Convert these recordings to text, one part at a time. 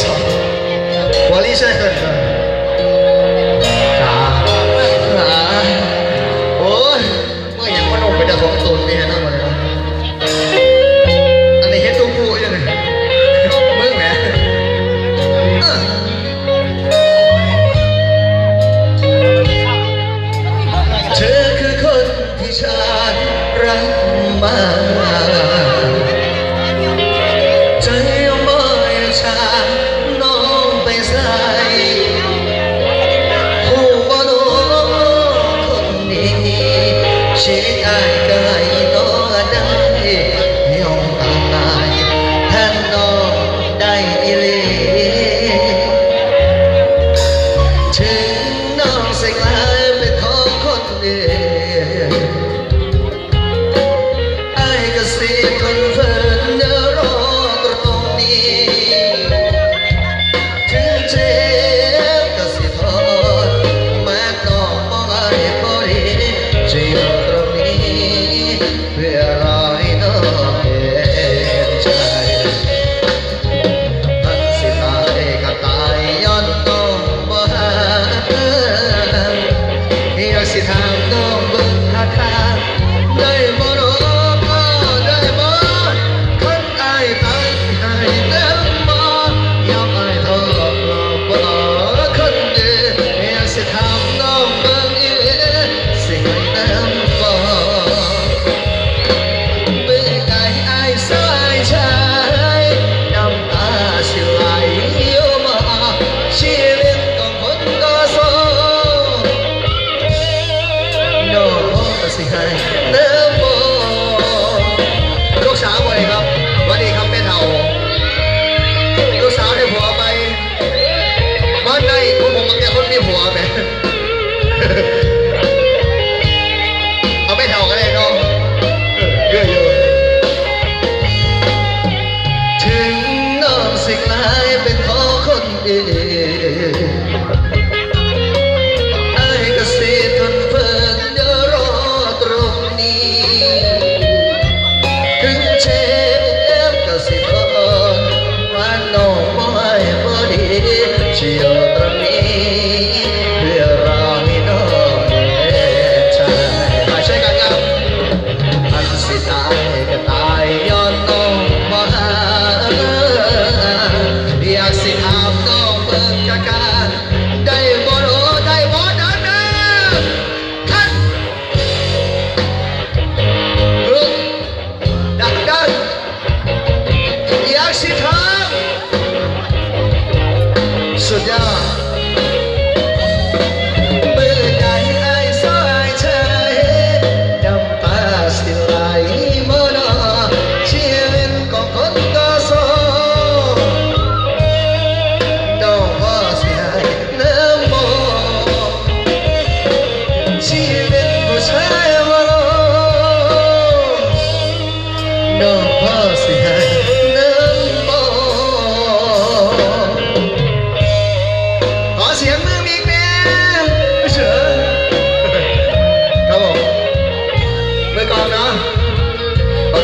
สอลี่ช่วยเกินนจ๋าจ๋าโอ้ยเมื่ออย่างมันออกไปจากของตูนนี่ฮะนั่นหมดเลยนะอันนี้เฮ็ดตู้ผู้ยังไงมึงแหมเธอคือคนที่ฉันรักมาก เอาไม่เท่ากันเลยเนาะเยอะอยู่ถึงน้องสิกลายเป็นของคนอื่นไอ้ก็เสียทนเฟินเดี๋ยวรอตรงนี้ ถึงเจ็บก็สิทนว่าน้องไม่พอดีเชียว อั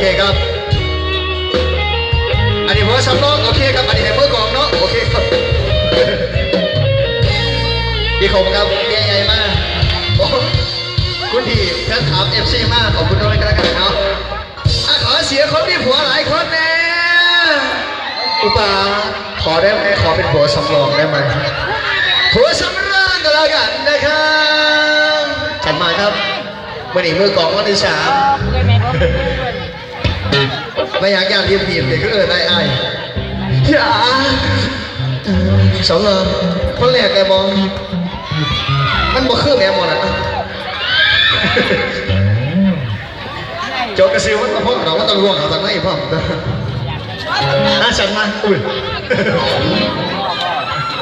เคครับ อันนี้ผมว่าสำรองโอเคครับ อันนี้ให้มือกลองเนาะโอเคครับพี่คมครับเมียใหญ่มากโอ้คุณพี่แฟนคลับเอฟซีมากขอบคุณด้วยกันแล้วกันเนาะอะขอเสียงคนมีผัวหลายคนแน่อุปาขอได้ไหมขอเป็นผัวสำรองได้ไหมผัวสำรองก็แล้วกันนะครับจัดมาครับมื่อนี้มือกองวันที่สาม ไปอยากยากเรียบบีบเลยก็เออได้ไออย่าสองเออคนแรกไอ้บอมันบ่คือแม่หมดอะจบกระซิวมันมาพ่นเราก็ต้องล่วงเอาจากไหนพ่อน่าฉันมาอุ้ย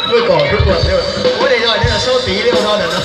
เมื่อก่อนทุกคนเนี่ยโอ้ยเดี๋ยเนี่ยโซตีเรียวเท่านั้นเนาะ